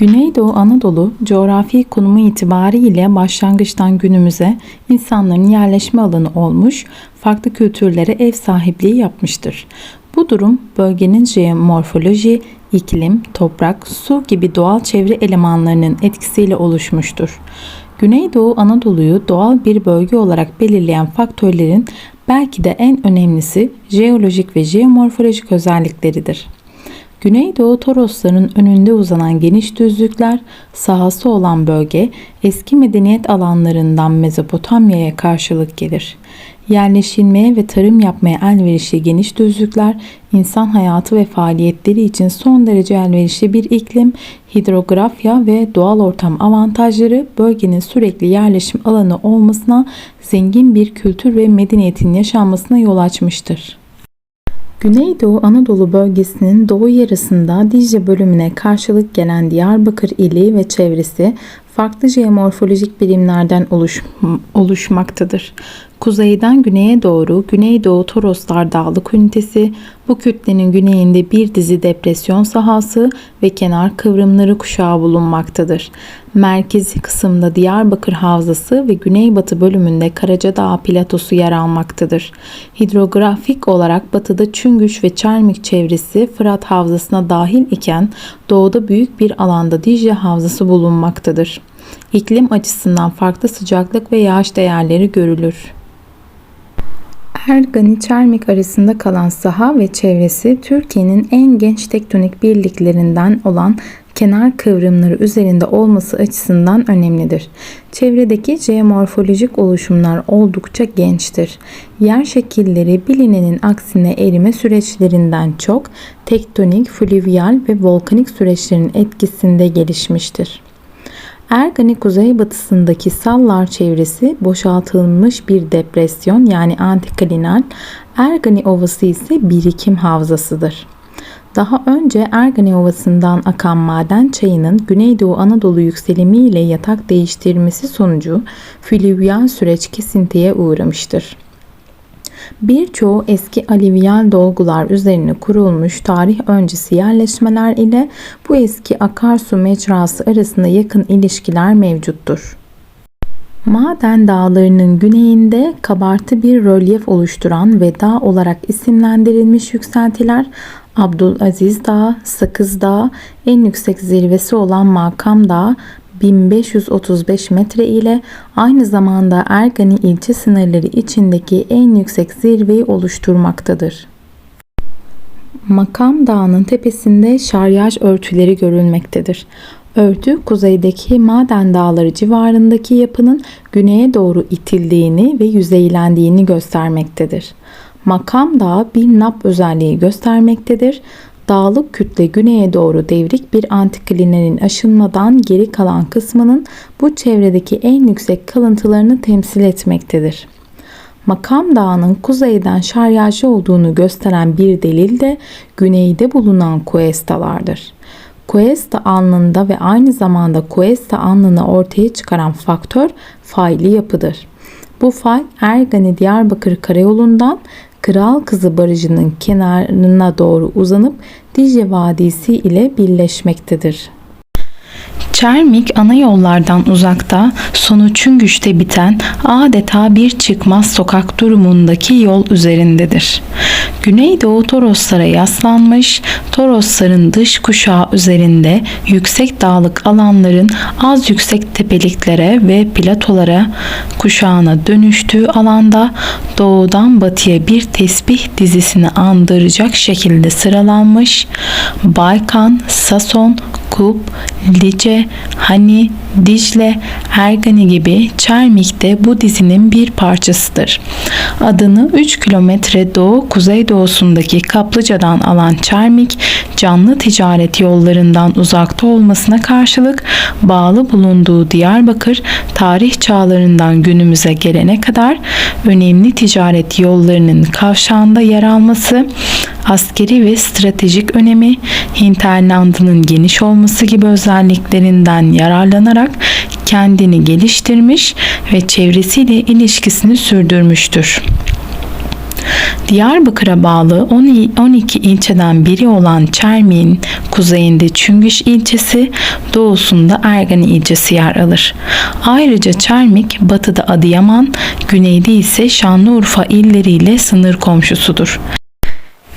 Güneydoğu Anadolu coğrafi konumu itibariyle başlangıçtan günümüze insanların yerleşme alanı olmuş, farklı kültürlere ev sahipliği yapmıştır. Bu durum bölgenin jeomorfoloji, iklim, toprak, su gibi doğal çevre elemanlarının etkisiyle oluşmuştur. Güneydoğu Anadolu'yu doğal bir bölge olarak belirleyen faktörlerin belki de en önemlisi jeolojik ve jeomorfolojik özellikleridir. Güneydoğu Torosların önünde uzanan geniş düzlükler, sahası olan bölge eski medeniyet alanlarından Mezopotamya'ya karşılık gelir. Yerleşilmeye ve tarım yapmaya elverişli geniş düzlükler, insan hayatı ve faaliyetleri için son derece elverişli bir iklim, hidrografya ve doğal ortam avantajları bölgenin sürekli yerleşim alanı olmasına, zengin bir kültür ve medeniyetin yaşanmasına yol açmıştır. Güneydoğu Anadolu bölgesinin doğu yarısında Dicle bölümüne karşılık gelen Diyarbakır ili ve çevresi farklı jeomorfolojik birimlerden oluş, oluşmaktadır. Kuzeyden güneye doğru Güneydoğu Toroslar Dağlık Ünitesi, bu kütlenin güneyinde bir dizi depresyon sahası ve kenar kıvrımları kuşağı bulunmaktadır. Merkezi kısımda Diyarbakır Havzası ve güneybatı bölümünde Karacadağ Platosu yer almaktadır. Hidrografik olarak batıda Çüngüş ve Çermik çevresi Fırat Havzası'na dahil iken doğuda büyük bir alanda Dicle Havzası bulunmaktadır. İklim açısından farklı sıcaklık ve yağış değerleri görülür. Ergani Çermik arasında kalan saha ve çevresi Türkiye'nin en genç tektonik birliklerinden olan kenar kıvrımları üzerinde olması açısından önemlidir. Çevredeki jeomorfolojik oluşumlar oldukça gençtir. Yer şekilleri bilinenin aksine erime süreçlerinden çok tektonik, flüvyal ve volkanik süreçlerin etkisinde gelişmiştir. Ergani kuzeybatısındaki Sallar çevresi boşaltılmış bir depresyon yani antiklinal, Ergani Ovası ise birikim havzasıdır. Daha önce Ergani Ovası'ndan akan maden çayının Güneydoğu Anadolu yükselimiyle yatak değiştirmesi sonucu flüvyal süreç kesintiye uğramıştır. Birçoğu eski alüvyal dolgular üzerine kurulmuş tarih öncesi yerleşmeler ile bu eski akarsu mecrası arasında yakın ilişkiler mevcuttur. Maden dağlarının güneyinde kabartı bir rölyef oluşturan ve dağ olarak isimlendirilmiş yükseltiler Abdülaziz Dağı, Sakız Dağı, en yüksek zirvesi olan Makam Dağı 1535 metre ile aynı zamanda Ergani ilçe sınırları içindeki en yüksek zirveyi oluşturmaktadır. Makam Dağı'nın tepesinde şaryaj örtüleri görülmektedir. Örtü kuzeydeki maden dağları civarındaki yapının güneye doğru itildiğini ve yüzeylendiğini göstermektedir. Makam Dağı bir nap özelliği göstermektedir. Dağlık kütle güneye doğru devrik bir antiklinerin aşınmadan geri kalan kısmının bu çevredeki en yüksek kalıntılarını temsil etmektedir. Makam Dağı'nın kuzeyden şaryajı olduğunu gösteren bir delil de güneyde bulunan Kuestalardır. Kuesta alnında ve aynı zamanda Kuesta alnını ortaya çıkaran faktör faylı yapıdır. Bu fay Ergani Diyarbakır Karayolu'ndan Kral Kızı Barajı'nın kenarına doğru uzanıp Dicle Vadisi ile birleşmektedir. Çermik ana yollardan uzakta, sonu Çüngüş'te biten adeta bir çıkmaz sokak durumundaki yol üzerindedir. Güneydoğu Toroslara yaslanmış, Torosların dış kuşağı üzerinde yüksek dağlık alanların az yüksek tepeliklere ve platolara kuşağına dönüştüğü alanda doğudan batıya bir tesbih dizisini andıracak şekilde sıralanmış Baykan, Sason, Kup, Lice, Hani, Dicle, Ergani gibi Çermik de bu dizinin bir parçasıdır. Adını 3 kilometre doğu kuzeydoğusundaki Kaplıca'dan alan Çermik, canlı ticaret yollarından uzakta olmasına karşılık bağlı bulunduğu Diyarbakır, tarih çağlarından günümüze gelene kadar önemli ticaret yollarının kavşağında yer alması, askeri ve stratejik önemi, hinterlandının geniş olması gibi özelliklerinden yararlanarak kendini geliştirmiş ve çevresiyle ilişkisini sürdürmüştür. Diyarbakır'a bağlı 12 ilçeden biri olan Çermik'in kuzeyinde Çüngüş ilçesi, doğusunda Ergani ilçesi yer alır. Ayrıca Çermik batıda Adıyaman, güneyde ise Şanlıurfa illeriyle sınır komşusudur.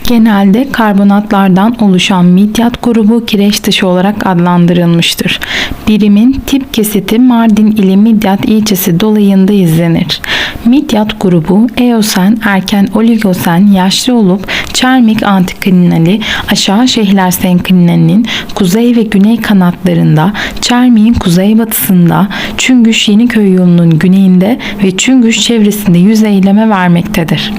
Genelde karbonatlardan oluşan midyat grubu kireç taşı olarak adlandırılmıştır. Birimin tip kesiti Mardin ili Midyat ilçesi dolayında izlenir. Midyat grubu Eosen, erken Oligosen, yaşlı olup Çermik antiklinali, aşağı şehirler senklinalinin kuzey ve güney kanatlarında, Çermik'in kuzeybatısında, Çüngüş Yeniköy yolunun güneyinde ve Çüngüş çevresinde yüzeyleme vermektedir.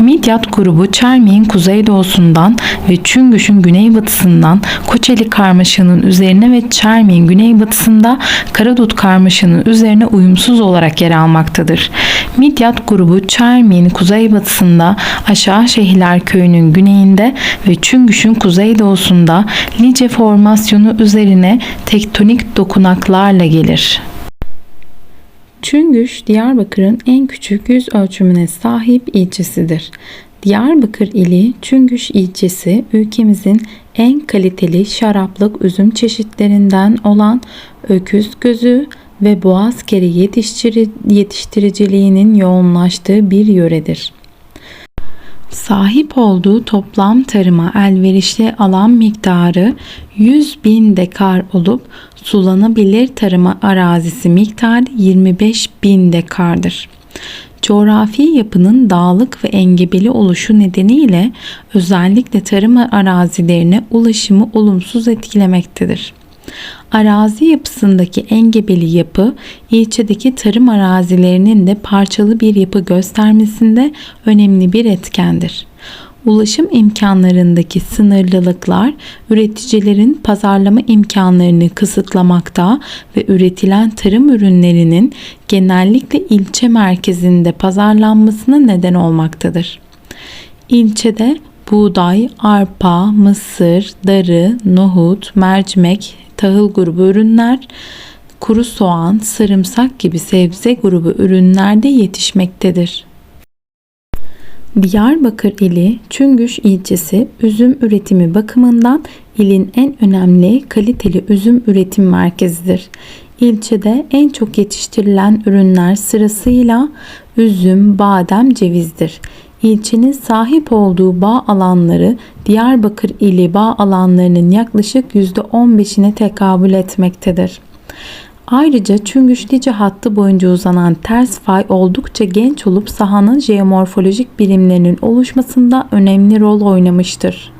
Midyat grubu Çermik'in kuzeydoğusundan ve Çüngüş'ün güneybatısından Koçeli Karmaşa'nın üzerine ve Çermik'in güneybatısında Karadut Karmaşa'nın üzerine uyumsuz olarak yer almaktadır. Midyat grubu Çermik'in kuzeybatısında Aşağı Şehirler Köyü'nün güneyinde ve Çüngüş'ün kuzeydoğusunda Lice formasyonu üzerine tektonik dokunaklarla gelir. Çüngüş, Diyarbakır'ın en küçük yüz ölçümüne sahip ilçesidir. Diyarbakır ili Çüngüş ilçesi ülkemizin en kaliteli şaraplık üzüm çeşitlerinden olan öküz gözü ve boğaz keri yetiştiri- yetiştiriciliğinin yoğunlaştığı bir yöredir. Sahip olduğu toplam tarıma elverişli alan miktarı 100 bin dekar olup sulanabilir tarıma arazisi miktarı 25 bin dekardır. Coğrafi yapının dağlık ve engebeli oluşu nedeniyle özellikle tarım arazilerine ulaşımı olumsuz etkilemektedir. Arazi yapısındaki engebeli yapı, ilçedeki tarım arazilerinin de parçalı bir yapı göstermesinde önemli bir etkendir. Ulaşım imkanlarındaki sınırlılıklar üreticilerin pazarlama imkanlarını kısıtlamakta ve üretilen tarım ürünlerinin genellikle ilçe merkezinde pazarlanmasına neden olmaktadır. İlçede buğday, arpa, mısır, darı, nohut, mercimek, tahıl grubu ürünler, kuru soğan, sarımsak gibi sebze grubu ürünler de yetişmektedir. Diyarbakır ili Çüngüş ilçesi üzüm üretimi bakımından ilin en önemli kaliteli üzüm üretim merkezidir. İlçede en çok yetiştirilen ürünler sırasıyla üzüm, badem, cevizdir. İlçenin sahip olduğu bağ alanları Diyarbakır ili bağ alanlarının yaklaşık %15'ine tekabül etmektedir. Ayrıca Çüngüş-Lice hattı boyunca uzanan ters fay oldukça genç olup sahanın jeomorfolojik birimlerinin oluşmasında önemli rol oynamıştır.